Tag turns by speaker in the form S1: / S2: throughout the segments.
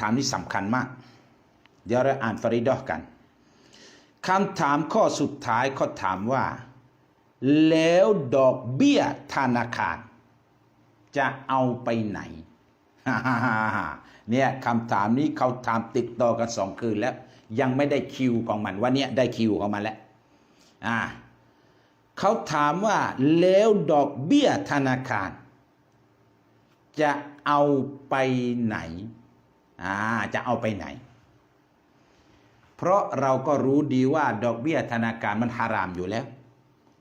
S1: ถามนี้สำคัญมาก เดี๋ยวเราอ่านฟาริดอกันคำถามข้อสุดท้ายเขาถามว่า แล้วดอกเบี้ยธนาคาร จะเอาไปไหนเนี่ยคำถามนี้เขาถามติดต่อกันสองคืนแล้ว ยังไม่ได้คิวของมันวันนี้ได้คิวของมันแล้วอ่าเขาถามว่าแล้วดอกเบี้ยธนาคาร จะเอาไปไหน อ่าจะเอาไปไหน เพราะเราก็รู้ดีว่าดอกเบี้ยธนาคารมันฮารามอยู่แล้ว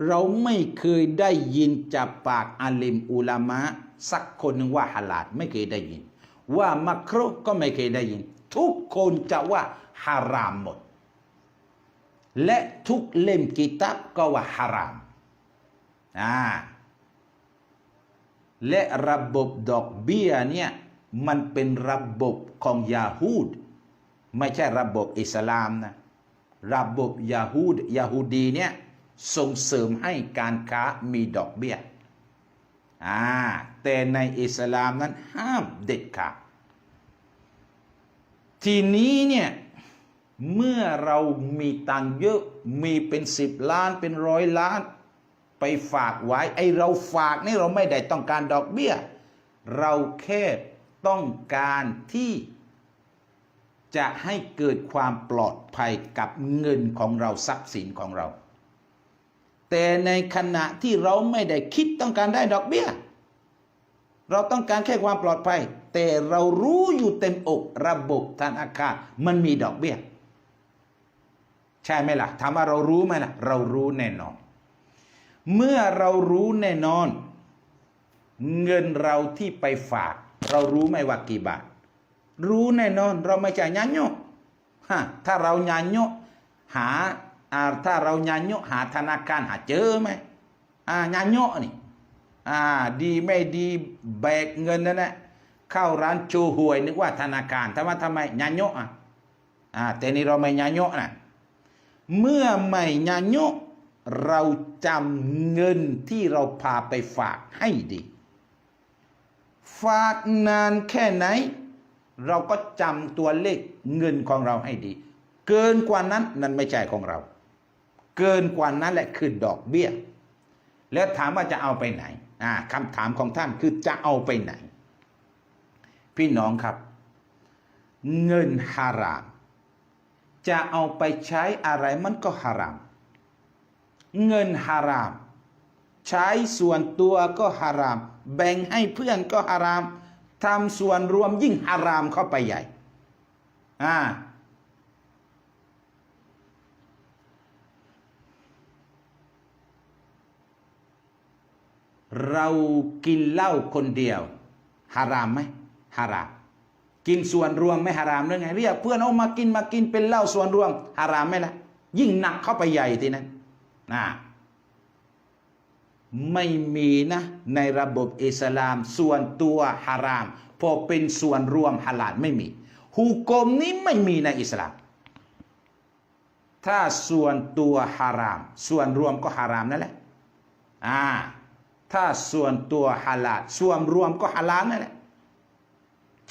S1: เราไม่เคยได้ยินจากปากอาลิมอุลามะสักคนหนึ่งว่าฮาลาลไม่เคยได้ยิน ว่ามักรุก็ไม่เคยได้ยิน ทุกคนจะว่าฮารามหมด และทุกเล่มกิตับก็ว่าฮารามอ่าและระบบดอกเบี้ยเนี่ย มันเป็นระบบของยาฮูดไม่ใช่ระบบอิสลามนะระบบยาฮูดยาฮูดีเนี่ยส่งเสริมให้การค้ามีดอกเบี้ยอ่าแต่ในอิสลามนั้นห้ามเด็ดขาดทีนี้เนี่ยเมื่อเรามีตังเยอะมีเป็นสิบล้านเป็นร้อยล้าน ไปฝากไว้ไอเราฝากนี่เราไม่ได้ต้องการดอกเบี้ย เราแค่ ต้องการที่จะให้เกิดความปลอดภัยกับเงินของเราทรัพย์สินของเรา แต่ในขณะที่เราไม่ได้คิดต้องการได้ดอกเบี้ย เราต้องการแค่ความปลอดภัย แต่เรารู้อยู่เต็มอกระบบธนาคารมันมีดอกเบี้ย ใช่ไหมล่ะถามว่าเรารู้ไหมล่ะ เรารู้แน่นอน เมื่อเรารู้แน่นอน เงินเราที่ไปฝาก เรารู้ไหมว่ากี่บาท รู้แน่นอนเราไม่ใช่ญาโยฮะถ้าเราญาโยหาอ่าถ้าเราญาโยหาธนาคารหาเจอไหมอ่าญาโยนี่อ่าดีไม่ดีแบกเงินนั่นแหละเข้าร้านโชว์หวยนึกว่าธนาคารทำไมทำไมญาโยอะอ่าแต่นี่เราไม่ญาโยนะเมื่อไม่ญาโยเราจำเงินที่เราพาไปฝากให้ดี ฝากนานแค่ไหน เราก็จำตัวเลขเงินของเราให้ดี เกินกว่านั้นนั่นไม่ใช่ของเรา เกินกว่านั้นแหละคือดอกเบี้ย แล้วถามว่าจะเอาไปไหนอ่าคำถามของท่านคือจะเอาไปไหน พี่น้องครับ เงินฮาราม จะเอาไปใช้อะไรมันก็ฮาราม เงินฮาราม ใช้ส่วนตัวก็ฮาราม แบ่งให้เพื่อนก็ฮารามทำส่วนรวมยิ่งฮารามเข้าไปใหญ่อ่าเรากินเหล้าคนเดียวฮารามไหมฮาราม กินส่วนรวมไม่ฮารามหรือไงเรียกเพื่อนเอามากินมากินเป็นเหล้าส่วนรวมฮารามไหมล่ะยิ่งหนักเข้าไปใหญ่ทีนั้นนะ ไม่มีนะในระบบอิสลาม ส่วนตัวฮาราม พอเป็นส่วนรวมฮาลาลไม่มีฮุกมนี้ไม่มีในอิสลาม ถ้าส่วนตัวฮาราม ส่วนรวมก็ฮารามนั่นแหละอ่าถ้าส่วนตัวฮาลาลส่วนรวมก็ฮาลาลนั่นแหละ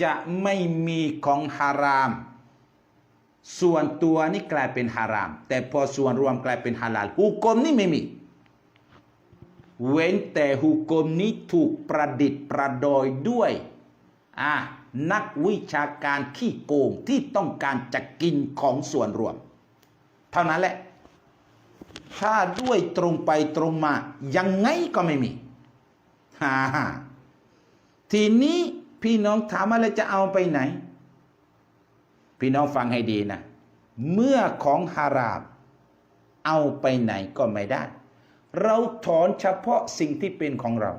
S1: จะไม่มีของฮาราม ส่วนตัวนี่กลายเป็นฮาราม แต่พอส่วนรวมกลายเป็นฮาลาลฮุกมนี่ไม่มี เว้นแต่หุกมนี้ถูกประดิษฐ์ประดอยด้วยอ่านักวิชาการขี้โกงที่ต้องการจะกินของส่วนรวม เท่านั้นแหละ ถ้าด้วยตรงไปตรงมา ยังไงก็ไม่มีฮ่าฮ่าทีนี้พี่น้องถามอะไรจะเอาไปไหน พี่น้องฟังให้ดีนะ เมื่อของฮารามเอาไปไหนก็ไม่ได้ เราถอนเฉพาะสิ่งที่เป็นของเรา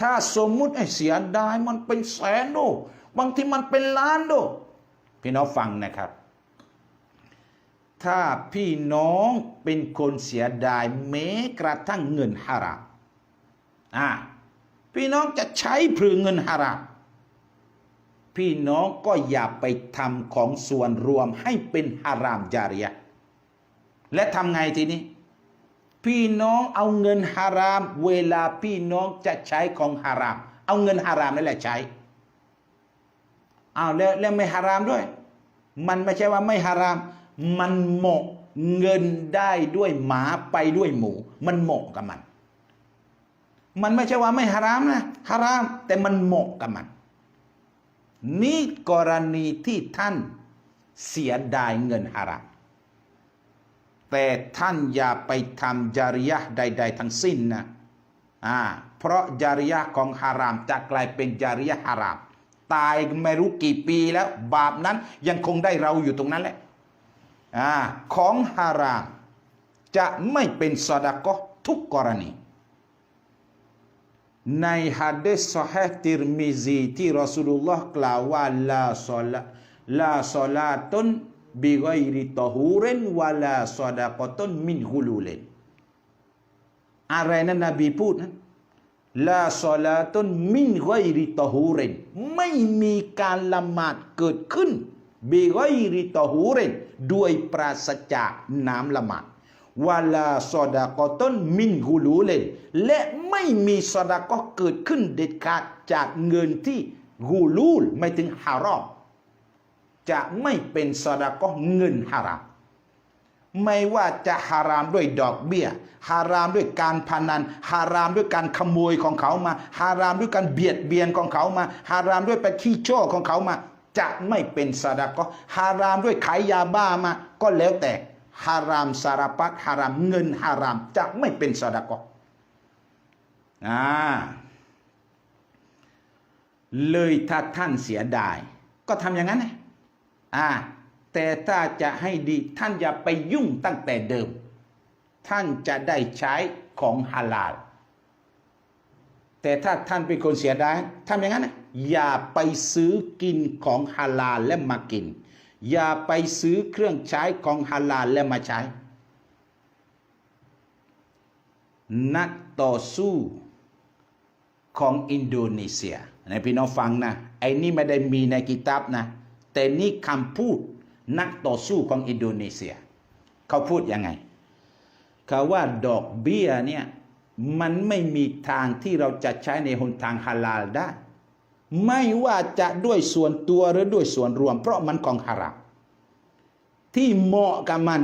S1: ถ้าสมมุติไอ้เสียดายมันเป็นแสนโดบางทีมันเป็นล้านโดพี่น้องฟังนะครับ ถ้าพี่น้องเป็นคนเสียดายแม้กระทั่งเงินฮารามอ่าพี่น้องจะใช้พลือเงินฮารามพี่น้องก็อย่าไปทำของส่วนรวมให้เป็นฮารามจาริยะ และทำไงทีนี้ พี่น้องเอาเงินฮาราม เวลาพี่น้องจะใช้ของฮาราม เอาเงินฮารามนั่นแหละใช้อ้าวแล้วแล้วไม่ฮารามด้วย มันไม่ใช่ว่าไม่ฮาราม มันเหมาะเงินได้ด้วยหมาไปด้วยหมู มันเหมาะกับมัน มันไม่ใช่ว่าไม่ฮารามนะฮาราม แต่มันเหมาะกับมัน นี่กรณีที่ท่านเสียดายเงินฮาราม แต่ท่านอย่าไปทำจาริยะห์ใด ๆ ทั้งสิ้นนะอ่าเพราะจาริยะห์ของฮารามจะกลายเป็นจาริยะห์ฮาราม ตายไม่รู้กี่ปีแล้ว บาปนั้นยังคงได้เราอยู่ตรงนั้นแหละอ่าของฮาราม จะไม่เป็นสอดะกอฮ์ทุกกรณี ในฮะดิษซอฮีติรมิซีที่รอสูลุลลอฮ์กล่าวว่าลาซอลาลาซอลาตุน บิกอยริตอฮูรินวะลาซอดะกอตุนมินฮุลูลินอะไรนั้นนบีพูดนะลาซอลาตุนมินกอยริตอฮูรินไม่มีการละหมาดเกิดขึ้นบิกอยริตอฮูรินด้วยปราศจากน้ำละหมาดวาลาซอดากอต้นมินฮูลูเลนและไม่มีซอดากอเกิดขึ้นเด็ดขาดจากเงินที่ฮูลูลไม่ถึงฮารอม จะไม่เป็นซอดากอเงินฮาราม ไม่ว่าจะฮารามด้วยดอกเบี้ยฮารามด้วยการพนันฮารามด้วยการขโมยของเขามาฮารามด้วยการเบียดเบียนของเขามาฮารามด้วยไปขี้โจ้ของเขามา จะไม่เป็นซาดากอฮารามด้วยขายยาบ้ามาก็แล้วแต่ฮารามสารพัดฮารามเงินฮารามจะไม่เป็นซาดากออ่าเลยถ้าท่านเสียดาย ก็ทำอย่างนั้นไง อ่าแต่ถ้าจะให้ดีท่านอย่าไปยุ่งตั้งแต่เดิม ท่านจะได้ใช้ของฮาลาล แต่ถ้าท่านเป็นคนเสียดายทำอย่างนั้นนะอย่าไปซื้อกินของฮาลาลและมากิน อย่าไปซื้อเครื่องใช้ของฮาลาลและมาใช้ นักต่อสู้ของอินโดนีเซียในพี่น้องฟังนะไอ้นี่ไม่ได้มีในกิตับนะ แต่นี่คำพูดนักต่อสู้ของอินโดนีเซีย เขาพูดยังไง เขาว่าดอกเบี้ยเนี่ยมันไม่มีทางที่เราจะใช้ในหนทางฮาลาลได้ ไม่ว่าจะด้วยส่วนตัวหรือด้วยส่วนรวม เพราะมันของฮารามที่เหมาะกับมัน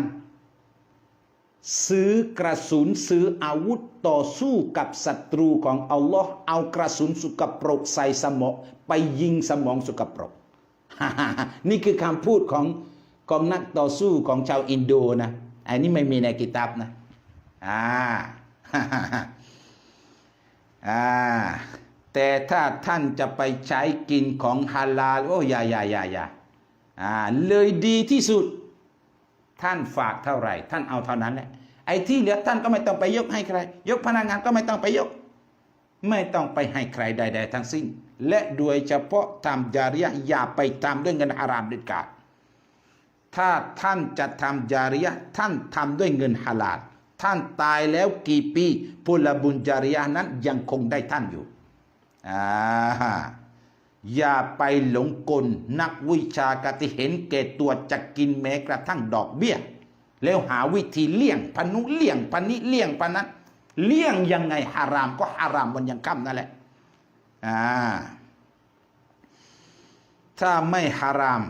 S1: ซื้อกระสุนซื้ออาวุธต่อสู้กับศัตรูของอัลลอฮ์เอากระสุนสุกปรกใส่สมองไปยิงสมองสุกปรก นี่คือคำพูดของของนักต่อสู้ของชาวอินโดนะอันนี้ไม่มีในกิตับนะอ่าอ่าแต่ถ้าท่านจะไปใช้กินของฮาลาลโอ้ย่ายายายาอ่าเลยดีที่สุด ท่านฝากเท่าไหร่ ท่านเอาเท่านั้นแหละไอ้ที่เหลือท่านก็ไม่ต้องไปยกให้ใคร ยกพนักงานก็ไม่ต้องไปยก ไม่ต้องไปให้ใครใด ๆ ทั้งสิ้น และโดยเฉพาะทำจาริยะอย่าไปทำด้วยเงินฮารามเด็ดขาด ถ้าท่านจะทำจาริยะท่านทำด้วยเงินฮาลาลท่านตายแล้วกี่ปีผลบุญจาริยะนั้นยังคงได้ท่านอยู่อ่าอย่าไปหลงกลนักวิชาการที่เห็นแก่ตัวจะกินแม้กระทั่งดอกเบี้ย แล้วหาวิธีเลี่ยงพนุเลี่ยงพนิเลี่ยงพนั้น เลี่ยงยังไงฮารามก็ฮารามบนยังค่ำนั่นแหละ อ่าถ้าไม่ฮาราม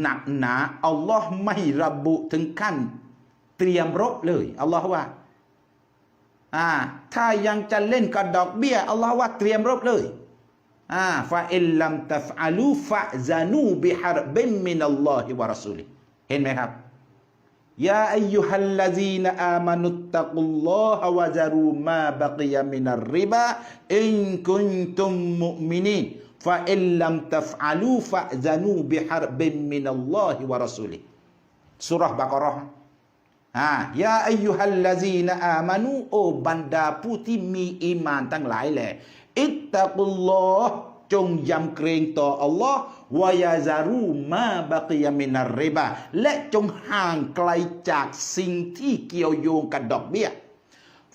S1: หนักหนาอัลลอฮ์ไม่ระบุถึงขั้น เตรียมรบเลยอัลลอฮ์ว่าอ่าถ้ายังจะเล่นกับดอกเบี้ยอัลลอฮ์ว่าเตรียมรบเลยอ่าฟาอิลลัมตัฟอาลูฟะซานูบิฮารบิมมินัลลอฮิวะรอซูลิเห็นไหมครับ ยาอายุฮัลลซีนอามานุตตะกุลลอฮะวะซารูมาบะกิยามินั จงยำเกรงต่ออัลลอฮ์วายาซารูมาบะกิยามินาริบาและจงห่างไกลจากสิ่งที่เกี่ยวโยงกับดอกเบี้ย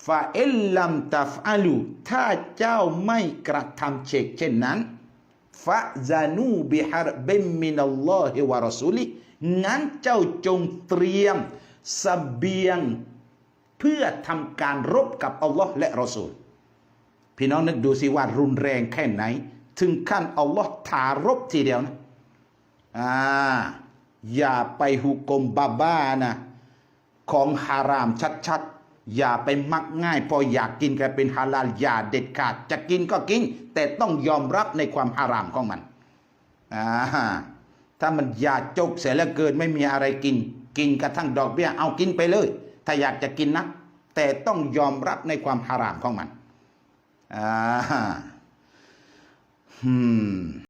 S1: ฟาเอลลัมตัฟอาลูถ้าเจ้าไม่กระทำเชกเช่นนั้นฟาซานูบิฮารบิมมินัลลอฮิวะรอซูลิงั้นเจ้าจงเตรียมสเสบียงเพื่อทำการรบกับอัลลอฮ์และรอซูล พี่น้องนึกดูสิว่ารุนแรงแค่ไหน ถึงขั้นอัลลอฮ์ถารบทีเดียวนะอ่าอย่าไปหุกกลมบาบ้านะของฮารามชัดๆ อย่าไปมักง่าย พออยากกินกลายเป็นฮาลาลอย่าเด็ดขาด จะกินก็กิน แต่ต้องยอมรับในความฮารามของมันอ่าถ้ามันอยากจกเสียแล้วเกินไม่มีอะไรกิน กินกระทั่งดอกเบี้ย เอากินไปเลย ถ้าอยากจะกินนะแต่ต้องยอมรับในความฮารามของมันอ่า อืม